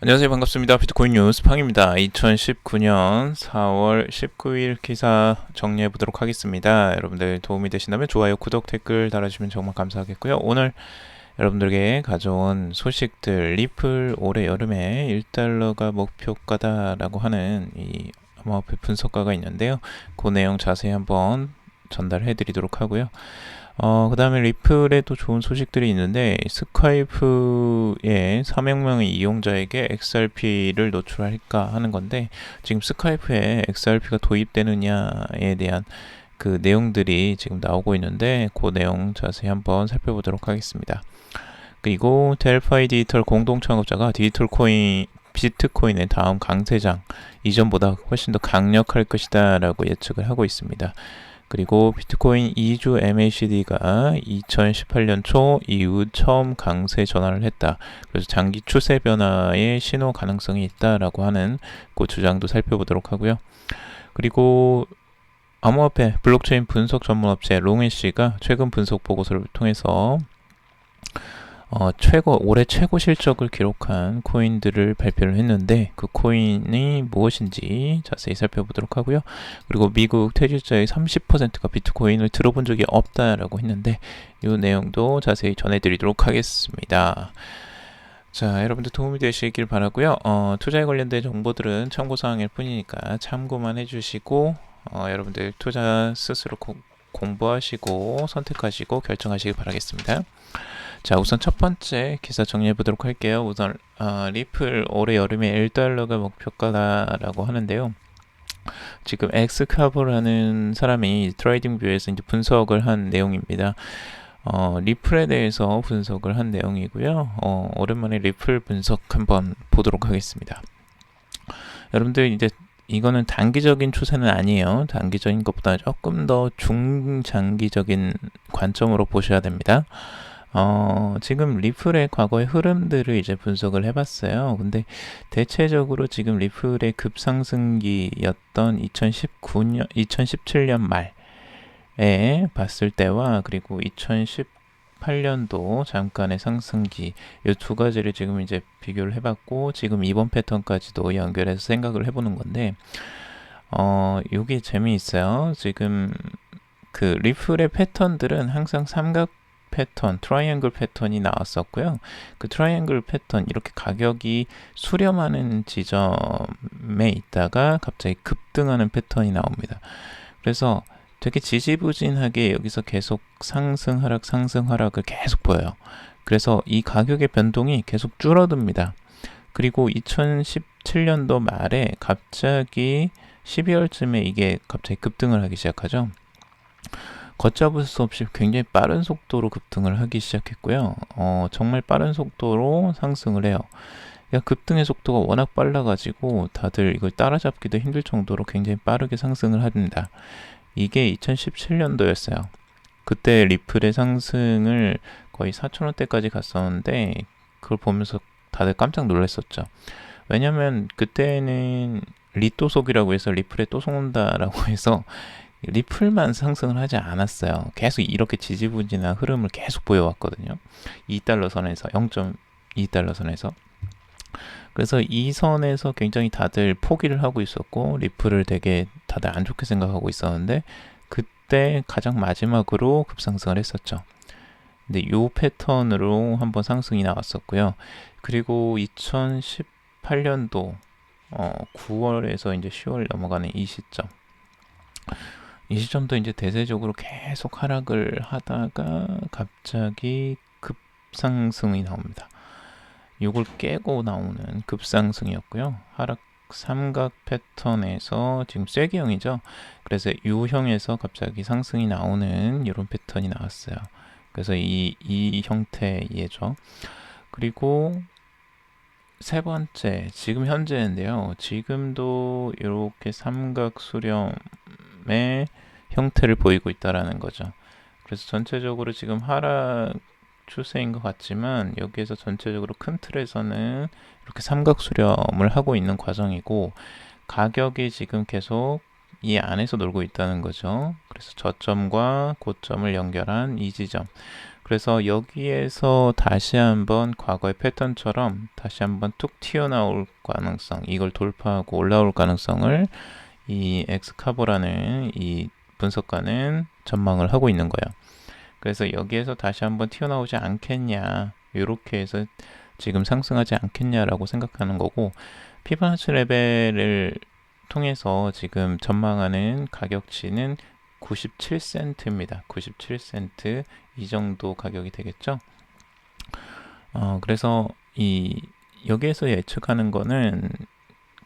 안녕하세요. 반갑습니다. 비트코인 뉴스 팡입니다. 2019년 4월 19일 기사 정리해 보도록 하겠습니다. 여러분들 도움이 되신다면 좋아요, 구독, 댓글 달아주시면 정말 감사하겠고요. 오늘 여러분들에게 가져온 소식들 리플 올해 여름에 1달러가 목표가다라고 하는 이 암호화폐 분석가가 있는데요. 그 내용 자세히 한번 전달해 드리도록 하고요. 어, 그 다음에 리플에도 좋은 소식들이 있는데, 스카이프의 3억 명의 이용자에게 XRP를 노출할까 하는 건데, 지금 스카이프에 XRP가 도입되느냐에 대한 그 내용들이 지금 나오고 있는데, 그 내용 자세히 한번 살펴보도록 하겠습니다. 그리고 델파이 디지털 공동 창업자가 디지털 코인, 비트코인의 다음 강세장, 이전보다 훨씬 더 강력할 것이다 라고 예측을 하고 있습니다. 그리고 비트코인 2주 MACD가 2018년 초 이후 처음 강세 전환을 했다. 그래서 장기 추세 변화의 신호 가능성이 있다라고 하는 그 주장도 살펴보도록 하고요. 그리고 암호화폐 블록체인 분석 전문 업체 롱앤씨가 최근 분석 보고서를 통해서 어, 최고 올해 최고 실적을 기록한 코인들을 발표를 했는데 그 코인이 무엇인지 자세히 살펴보도록 하고요. 그리고 미국 퇴직자의 30%가 비트코인을 들어본 적이 없다라고 했는데 이 내용도 자세히 전해드리도록 하겠습니다. 자, 여러분들 도움이 되시길 바라고요. 어, 투자에 관련된 정보들은 참고사항일 뿐이니까 참고만 해주시고 어, 여러분들 투자 스스로 고, 공부하시고 선택하시고 결정하시길 바라겠습니다. 자 우선 첫 번째 기사 정리해 보도록 할게요. 우선 어, 리플 올해 여름에 1달러가 목표가다라고 하는데요. 지금 엑스카브라는 사람이 트레이딩 뷰에서 이제 분석을 한 내용입니다. 어, 리플에 대해서 분석을 한 내용이고요. 어, 오랜만에 리플 분석 한번 보도록 하겠습니다. 여러분들 이제 이거는 단기적인 추세는 아니에요. 단기적인 것보다 조금 더 중장기적인 관점으로 보셔야 됩니다. 어, 지금 리플의 과거의 흐름들을 이제 분석을 해봤어요. 근데 대체적으로 지금 리플의 급상승기였던 2019년, 2017년 말에 봤을 때와 그리고 2018년도 잠깐의 상승기 이 두 가지를 지금 이제 비교를 해봤고 지금 이번 패턴까지도 연결해서 생각을 해보는 건데 어, 요게 재미있어요. 지금 그 리플의 패턴들은 항상 삼각 패턴, 트라이앵글 패턴이 나왔었고요. 그 트라이앵글 패턴 이렇게 가격이 수렴하는 지점에 있다가 갑자기 급등하는 패턴이 나옵니다. 그래서 되게 지지부진하게 여기서 계속 상승 하락 상승 하락을 계속 보여요. 그래서 이 가격의 변동이 계속 줄어듭니다. 그리고 2017년도 말에 갑자기 12월쯤에 이게 갑자기 급등을 하기 시작하죠. 걷잡을 수 없이 굉장히 빠른 속도로 급등을 하기 시작했고요. 어, 정말 빠른 속도로 상승을 해요. 그러니까 급등의 속도가 워낙 빨라가지고 다들 이걸 따라잡기도 힘들 정도로 굉장히 빠르게 상승을 합니다. 이게 2017년도였어요. 그때 리플의 상승을 거의 4천원대까지 갔었는데 그걸 보면서 다들 깜짝 놀랐었죠. 왜냐면 그때는 리또속이라고 해서 리플에 또 속는다라고 해서 리플만 상승을 하지 않았어요. 계속 이렇게 지지부진한 흐름을 계속 보여왔거든요. 2달러 선에서 0.2달러 선에서 그래서 이 선에서 굉장히 다들 포기를 하고 있었고 리플을 되게 다들 안 좋게 생각하고 있었는데 그때 가장 마지막으로 급상승을 했었죠. 근데 이 패턴으로 한번 상승이 나왔었고요. 그리고 2018년도 어, 9월에서 이제 10월 넘어가는 이 시점 이 시점도 이제 대세적으로 계속 하락을 하다가 갑자기 급상승이 나옵니다. 이걸 깨고 나오는 급상승이었고요. 하락 삼각 패턴에서 지금 쐐기형이죠. 그래서 U형에서 갑자기 상승이 나오는 이런 패턴이 나왔어요. 그래서 이, 이 형태예죠. 그리고 세 번째, 지금 현재인데요. 지금도 이렇게 삼각 수렴의 형태를 보이고 있다라는 거죠. 그래서 전체적으로 지금 하락 추세인 것 같지만 여기에서 전체적으로 큰 틀에서는 이렇게 삼각 수렴을 하고 있는 과정이고 가격이 지금 계속 이 안에서 놀고 있다는 거죠. 그래서 저점과 고점을 연결한 이 지점. 그래서 여기에서 다시 한번 과거의 패턴처럼 다시 한번 툭 튀어나올 가능성, 이걸 돌파하고 올라올 가능성을 이 엑스카보라는 이 분석가는 전망을 하고 있는 거예요. 그래서 여기에서 다시 한번 튀어나오지 않겠냐, 이렇게 해서 지금 상승하지 않겠냐라고 생각하는 거고, 피보나치 레벨을 통해서 지금 전망하는 가격치는 97센트입니다. 97센트 이 정도 가격이 되겠죠. 어, 그래서 이 여기에서 예측하는 거는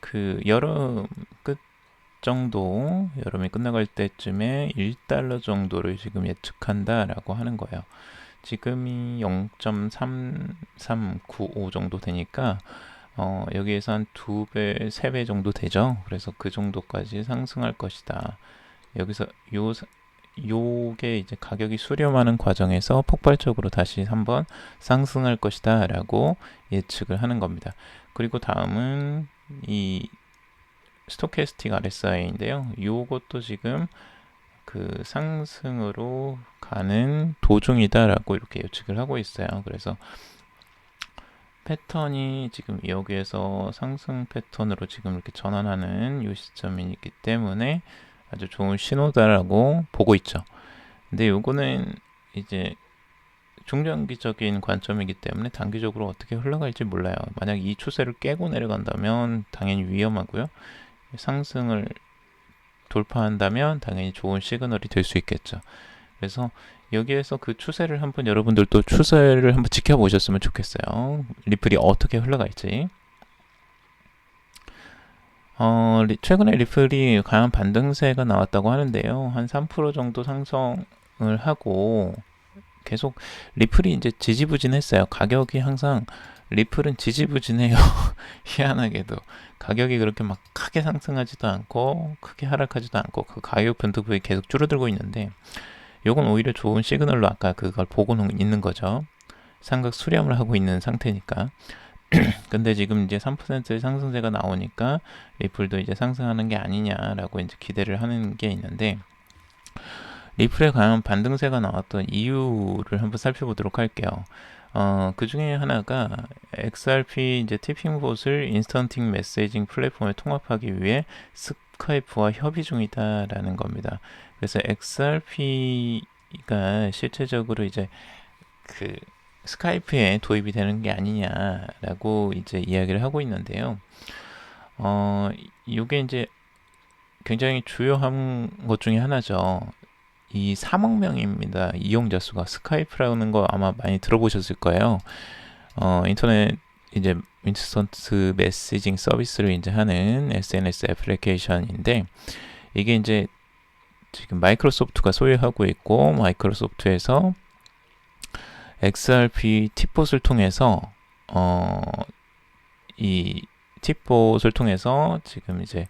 그 여름 끝 정도 여름이 끝나갈 때쯤에 1달러 정도를 지금 예측한다라고 하는 거예요. 지금이 0.3395 정도 되니까 어, 여기에서 한 두 배, 세 배 정도 되죠. 그래서 그 정도까지 상승할 것이다. 여기서 요 요게 이제 가격이 수렴하는 과정에서 폭발적으로 다시 한번 상승할 것이다 라고 예측을 하는 겁니다. 그리고 다음은 이 스토캐스틱 RSI인데요. 요것도 지금 그 상승으로 가는 도중이다라고 이렇게 예측을 하고 있어요. 그래서 패턴이 지금 여기에서 상승 패턴으로 지금 이렇게 전환하는 요 시점이기 때문에 아주 좋은 신호다라고 보고 있죠. 근데 요거는 이제 중장기적인 관점이기 때문에 단기적으로 어떻게 흘러갈지 몰라요. 만약 이 추세를 깨고 내려간다면 당연히 위험하고요. 상승을 돌파한다면 당연히 좋은 시그널이 될 수 있겠죠. 그래서 여기에서 그 추세를 한번 여러분들도 추세를 한번 지켜보셨으면 좋겠어요. 리플이 어떻게 흘러갈지. 어, 리, 최근에 리플이 강한 반등세가 나왔다고 하는데요. 한 3% 정도 상승을 하고 계속 리플이 이제 지지부진했어요. 가격이 항상 리플은 지지부진해요. 희한하게도 가격이 그렇게 막 크게 상승하지도 않고 크게 하락하지도 않고 그 가격 변동폭이 계속 줄어들고 있는데 요건 오히려 좋은 시그널로 아까 그걸 보고는 있는 거죠. 삼각 수렴을 하고 있는 상태니까. 근데 지금 이제 3%의 상승세가 나오니까 리플도 이제 상승하는 게 아니냐라고 이제 기대를 하는 게 있는데 리플에 과연 반등세가 나왔던 이유를 한번 살펴보도록 할게요. 어, 그 중에 하나가 XRP 이제 티핑봇을 인스턴팅 메시징 플랫폼에 통합하기 위해 스카이프와 협의 중이다라는 겁니다. 그래서 XRP가 실제적으로 이제 그 스카이프에 도입이 되는 게 아니냐라고 이제 이야기를 하고 있는데요. 어, 이게 이제 굉장히 주요한 것 중에 하나죠. 이 3억 명입니다. 이용자 수가 스카이프라는 거 아마 많이 들어보셨을 거예요. 어, 인터넷 이제 인스턴트 메시징 서비스를 이제 하는 SNS 애플리케이션인데 이게 이제 지금 마이크로소프트가 소유하고 있고 마이크로소프트에서 XRP 팁봇을 통해서 어, 이 팁봇을 통해서 지금 이제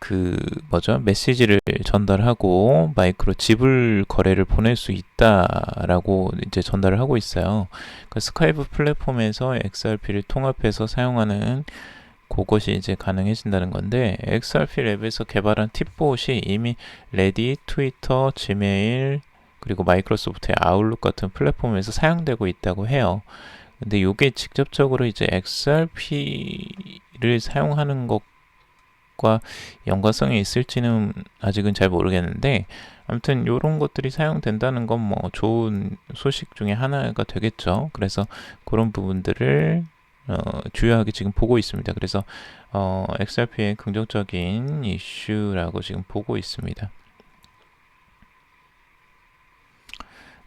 그 뭐죠 메시지를 전달하고 마이크로 지불 거래를 보낼 수 있다라고 이제 전달을 하고 있어요. 그 스카이프 플랫폼에서 XRP를 통합해서 사용하는 그것이 이제 가능해진다는 건데 XRP 랩에서 개발한 팁봇이 이미 레디, 트위터, 지메일 그리고 마이크로소프트의 아웃룩 같은 플랫폼에서 사용되고 있다고 해요. 근데 이게 직접적으로 이제 XRP를 사용하는 것 과 연관성이 있을지는 아직은 잘 모르겠는데 아무튼 이런 것들이 사용된다는 건 뭐 좋은 소식 중에 하나가 되겠죠. 그래서 그런 부분들을 어, 주요하게 지금 보고 있습니다. 그래서 어, XRP의 긍정적인 이슈라고 지금 보고 있습니다.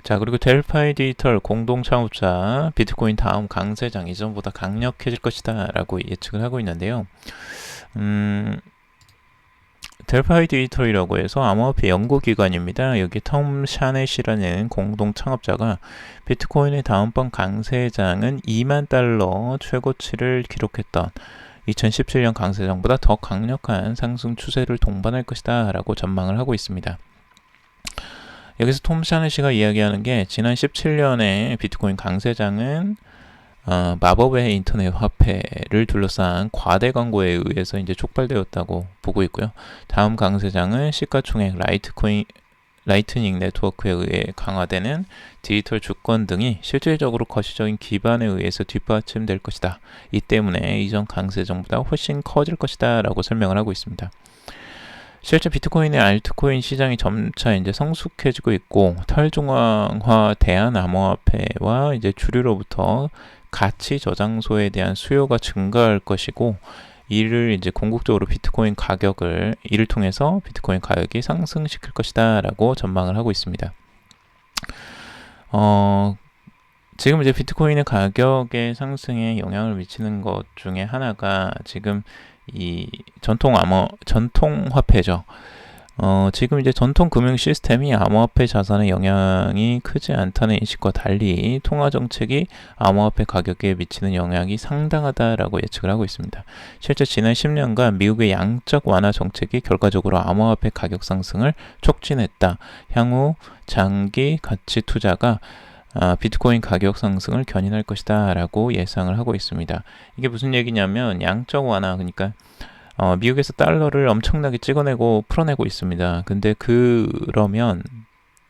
자 그리고 델파이 디지털 공동 창업자 비트코인 다음 강세장 이전보다 강력해질 것이다 라고 예측을 하고 있는데요 음, 델파이 디지털이라고 해서 암호화폐 연구기관입니다. 여기 톰 샤넷이라는 공동 창업자가 비트코인의 다음번 강세장은 2만 달러 최고치를 기록했던 2017년 강세장보다 더 강력한 상승 추세를 동반할 것이다 라고 전망을 하고 있습니다. 여기서 톰 샤넷이가 이야기하는 게 지난 17년에 비트코인 강세장은 어, 마법의 인터넷 화폐를 둘러싼 과대 광고에 의해서 이제 촉발되었다고 보고 있고요. 다음 강세장은 시가총액 라이트코인 라이트닝 네트워크에 의해 강화되는 디지털 주권 등이 실질적으로 거시적인 기반에 의해서 뒷받침될 것이다. 이 때문에 이전 강세전보다 훨씬 커질 것이다. 라고 설명을 하고 있습니다. 실제 비트코인의 알트코인 시장이 점차 이제 성숙해지고 있고 탈중앙화 대한 암호화폐와 이제 주류로부터 가치 저장소에 대한 수요가 증가할 것이고 이를 이제 궁극적으로 비트코인 가격을 이를 통해서 비트코인 가격이 상승시킬 것이다라고 전망을 하고 있습니다. 어, 지금 이제 비트코인의 가격의 상승에 영향을 미치는 것 중에 하나가 지금 이 전통 암호 전통 화폐죠. 어, 지금 이제 전통 금융 시스템이 암호화폐 자산의 영향이 크지 않다는 인식과 달리 통화 정책이 암호화폐 가격에 미치는 영향이 상당하다라고 예측을 하고 있습니다. 실제 지난 10년간 미국의 양적 완화 정책이 결과적으로 암호화폐 가격 상승을 촉진했다. 향후 장기 가치 투자가 아, 비트코인 가격 상승을 견인할 것이다 라고 예상을 하고 있습니다. 이게 무슨 얘기냐면 양적 완화 그러니까 어, 미국에서 달러를 엄청나게 찍어내고 풀어내고 있습니다. 근데 그러면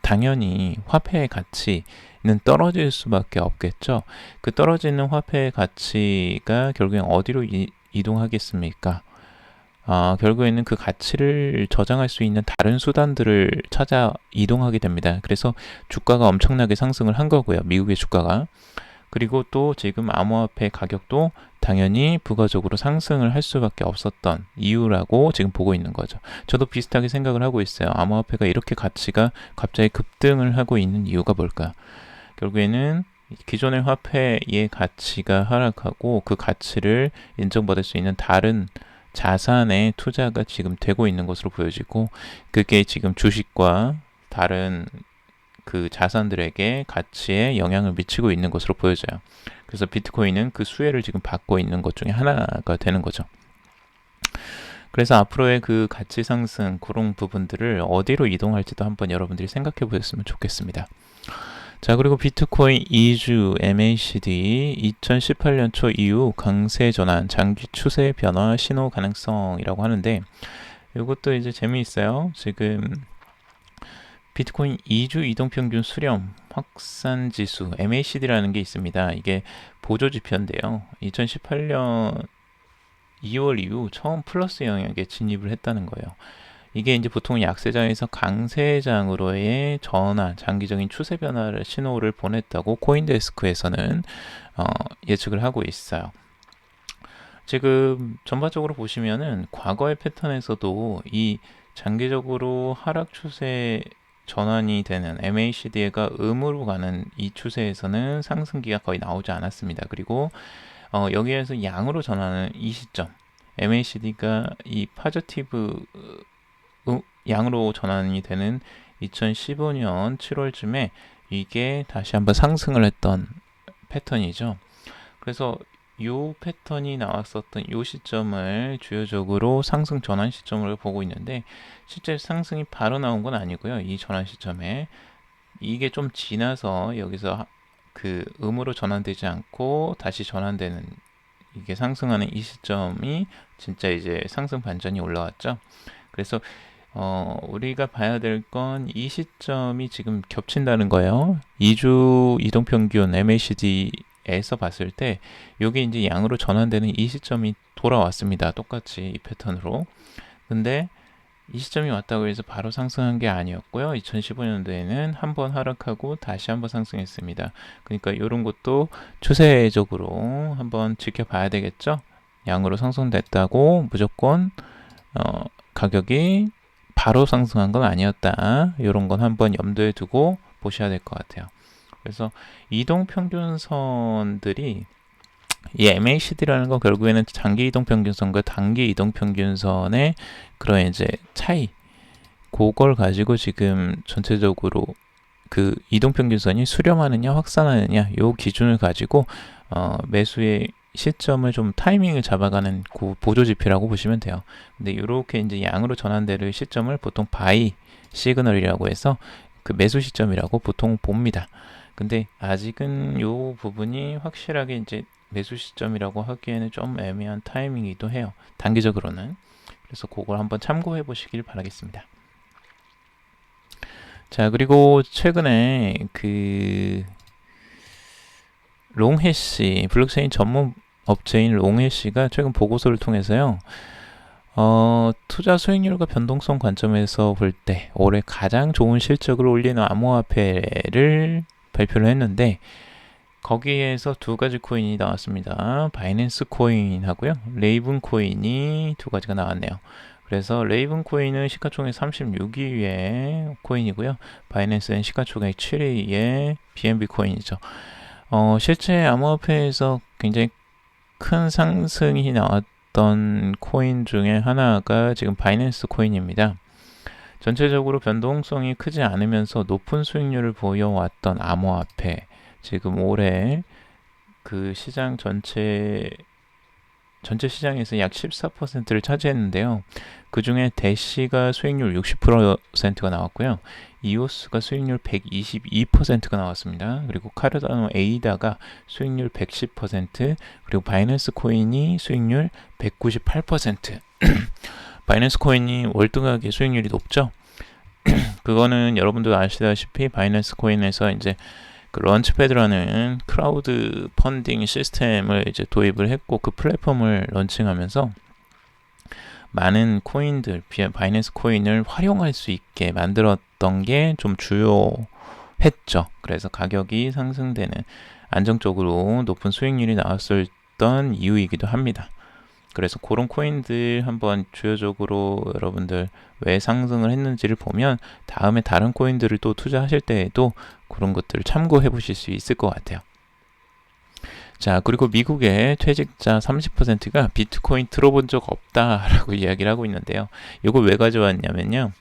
당연히 화폐의 가치는 떨어질 수밖에 없겠죠. 그 떨어지는 화폐의 가치가 결국엔 어디로 이, 이동하겠습니까? 아, 결국에는 그 가치를 저장할 수 있는 다른 수단들을 찾아 이동하게 됩니다. 그래서 주가가 엄청나게 상승을 한 거고요. 미국의 주가가. 그리고 또 지금 암호화폐 가격도 당연히 부가적으로 상승을 할 수밖에 없었던 이유라고 지금 보고 있는 거죠. 저도 비슷하게 생각을 하고 있어요. 암호화폐가 이렇게 가치가 갑자기 급등을 하고 있는 이유가 뭘까? 결국에는 기존의 화폐의 가치가 하락하고 그 가치를 인정받을 수 있는 다른 자산의 투자가 지금 되고 있는 것으로 보여지고 그게 지금 주식과 다른 그 자산들에게 가치에 영향을 미치고 있는 것으로 보여져요. 그래서 비트코인은 그 수혜를 지금 받고 있는 것 중에 하나가 되는 거죠. 그래서 앞으로의 그 가치 상승 그런 부분들을 어디로 이동할지도 한번 여러분들이 생각해 보셨으면 좋겠습니다. 자 그리고 비트코인 2주 MACD 2018년 초 이후 강세 전환 장기 추세 변화 신호 가능성이라고 하는데 이것도 이제 재미있어요. 지금 비트코인 2주 이동평균 수렴 확산 지수 MACD라는 게 있습니다. 이게 보조 지표인데요. 2018년 2월 이후 처음 플러스 영역에 진입을 했다는 거예요. 이게 이제 보통 약세장에서 강세장으로의 전환, 장기적인 추세 변화를 신호를 보냈다고 코인데스크에서는 어, 예측을 하고 있어요. 지금 전반적으로 보시면은 과거의 패턴에서도 이 장기적으로 하락 추세 전환이 되는 MACD가 음으로 가는 이 추세에서는 상승기가 거의 나오지 않았습니다. 그리고 어, 여기에서 양으로 전환하는 이 시점 MACD가 이 파저티브 어, 양으로 전환이 되는 2015년 7월쯤에 이게 다시 한번 상승을 했던 패턴이죠. 그래서 요 패턴이 나왔었던 요 시점을 주요적으로 상승 전환 시점으로 보고 있는데 실제 상승이 바로 나온 건 아니고요. 이 전환 시점에 이게 좀 지나서 여기서 그 음으로 전환되지 않고 다시 전환되는 이게 상승하는 이 시점이 진짜 이제 상승 반전이 올라왔죠. 그래서 어, 우리가 봐야 될 건 이 시점이 지금 겹친다는 거예요. 2주 이동평균 MACD 에서 봤을 때 이게 이제 양으로 전환되는 이 시점이 돌아왔습니다. 똑같이 이 패턴으로. 근데 이 시점이 왔다고 해서 바로 상승한 게 아니었고요. 2015년도에는 한 번 하락하고 다시 한 번 상승했습니다. 그러니까 이런 것도 추세적으로 한번 지켜봐야 되겠죠. 양으로 상승됐다고 무조건 어, 가격이 바로 상승한 건 아니었다. 이런 건 한번 염두에 두고 보셔야 될 것 같아요. 그래서 이동 평균선들이 이 MACD라는 건 결국에는 장기 이동 평균선과 단기 이동 평균선의 그런 이제 차이 그걸 가지고 지금 전체적으로 그 이동 평균선이 수렴하느냐 확산하느냐 요 기준을 가지고 어 매수의 시점을 좀 타이밍을 잡아가는 그 보조 지표라고 보시면 돼요. 근데 이렇게 이제 양으로 전환될 시점을 보통 바이 시그널이라고 해서 그 매수 시점이라고 보통 봅니다. 근데 아직은 요 부분이 확실하게 이제 매수 시점이라고 하기에는 좀 애매한 타이밍이기도 해요. 단기적으로는. 그래서 그걸 한번 참고해 보시길 바라겠습니다. 자, 그리고 최근에 그 롱해시 블록체인 전문 업체인 롱해시가 최근 보고서를 통해서요. 어, 투자 수익률과 변동성 관점에서 볼 때 올해 가장 좋은 실적을 올리는 암호화폐를 발표를 했는데 거기에서 두 가지 코인이 나왔습니다. 바이낸스 코인하고요. 레이븐 코인이 두 가지가 나왔네요. 그래서 레이븐 코인은 시가총액 36위의 코인이고요. 바이낸스는 시가총액 7위의 BNB 코인이죠. 어, 실제 암호화폐에서 굉장히 큰 상승이 나왔던 코인 중에 하나가 지금 바이낸스 코인입니다. 전체적으로 변동성이 크지 않으면서 높은 수익률을 보여왔던 암호화폐. 지금 올해 그 시장 전체 전체 시장에서 약 14%를 차지했는데요. 그 중에 대시가 수익률 60%가 나왔고요. 이오스가 수익률 122%가 나왔습니다. 그리고 카르다노 에이다가 수익률 110%, 그리고 바이낸스 코인이 수익률 198%. 바이낸스 코인이 월등하게 수익률이 높죠. 그거는 여러분도 아시다시피 바이낸스 코인에서 이제 그 런치패드라는 크라우드 펀딩 시스템을 이제 도입을 했고 그 플랫폼을 런칭하면서 많은 코인들, 바이낸스 코인을 활용할 수 있게 만들었던 게 좀 주요했죠. 그래서 가격이 상승되는 안정적으로 높은 수익률이 나왔었던 이유이기도 합니다. 그래서 그런 코인들 한번 주요적으로 여러분들 왜 상승을 했는지를 보면 다음에 다른 코인들을 또 투자하실 때에도 그런 것들을 참고해 보실 수 있을 것 같아요. 자, 그리고 미국의 퇴직자 30%가 비트코인 들어본 적 없다라고 이야기를 하고 있는데요. 이거 왜 가져왔냐면요.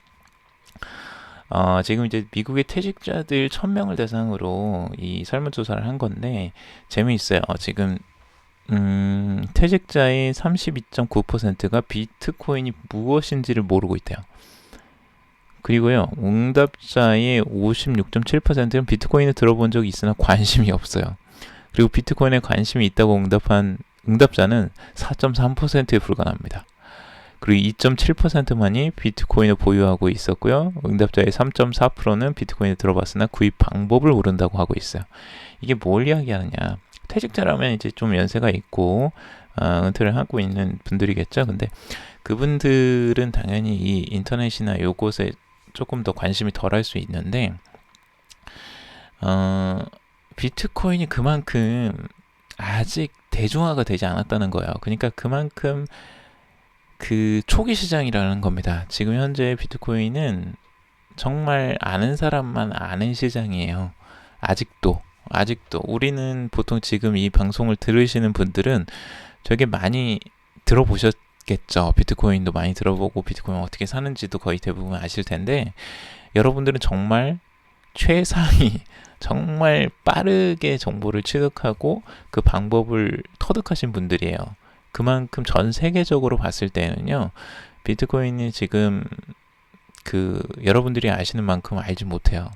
어, 지금 이제 미국의 퇴직자들 1000명을 대상으로 이 설문조사를 한 건데, 재미있어요. 지금 음, 퇴직자의 32.9%가 비트코인이 무엇인지를 모르고 있대요. 그리고요, 응답자의 56.7%는 비트코인을 들어본 적이 있으나 관심이 없어요. 그리고 비트코인에 관심이 있다고 응답한 응답자는 4.3%에 불과합니다. 그리고 2.7%만이 비트코인을 보유하고 있었고요. 응답자의 3.4%는 비트코인을 들어봤으나 구입 방법을 모른다고 하고 있어요. 이게 뭘 이야기하느냐? 퇴직자라면 이제 좀 연세가 있고 어, 은퇴를 하고 있는 분들이겠죠. 근데 그분들은 당연히 이 인터넷이나 요것에 조금 더 관심이 덜할 수 있는데 어, 비트코인이 그만큼 아직 대중화가 되지 않았다는 거예요. 그러니까 그만큼 그 초기 시장이라는 겁니다. 지금 현재 비트코인은 정말 아는 사람만 아는 시장이에요. 아직도. 아직도 우리는 보통 지금 이 방송을 들으시는 분들은 되게 많이 들어보셨겠죠. 비트코인도 많이 들어보고 비트코인 어떻게 사는지도 거의 대부분 아실 텐데 여러분들은 정말 최상위 정말 빠르게 정보를 취득하고 그 방법을 터득하신 분들이에요. 그만큼 전 세계적으로 봤을 때는요. 비트코인이 지금 그 여러분들이 아시는 만큼 알지 못해요.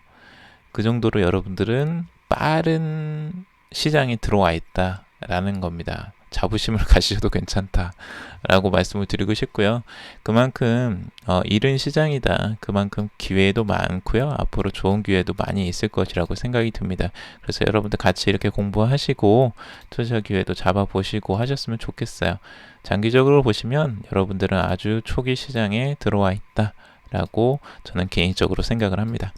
그 정도로 여러분들은 빠른 시장에 들어와 있다라는 겁니다. 자부심을 가지셔도 괜찮다라고 말씀을 드리고 싶고요. 그만큼 어, 이른 시장이다. 그만큼 기회도 많고요. 앞으로 좋은 기회도 많이 있을 것이라고 생각이 듭니다. 그래서 여러분들 같이 이렇게 공부하시고 투자 기회도 잡아보시고 하셨으면 좋겠어요. 장기적으로 보시면 여러분들은 아주 초기 시장에 들어와 있다라고 저는 개인적으로 생각을 합니다.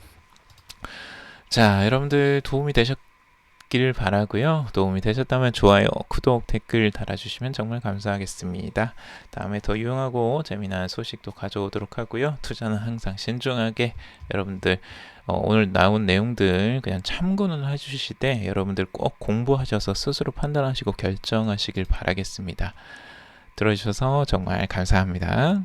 자, 여러분들 도움이 되셨기를 바라고요. 도움이 되셨다면 좋아요, 구독, 댓글 달아주시면 정말 감사하겠습니다. 다음에 더 유용하고 재미난 소식도 가져오도록 하고요. 투자는 항상 신중하게 여러분들 어, 오늘 나온 내용들 그냥 참고는 해주시되 여러분들 꼭 공부하셔서 스스로 판단하시고 결정하시길 바라겠습니다. 들어주셔서 정말 감사합니다.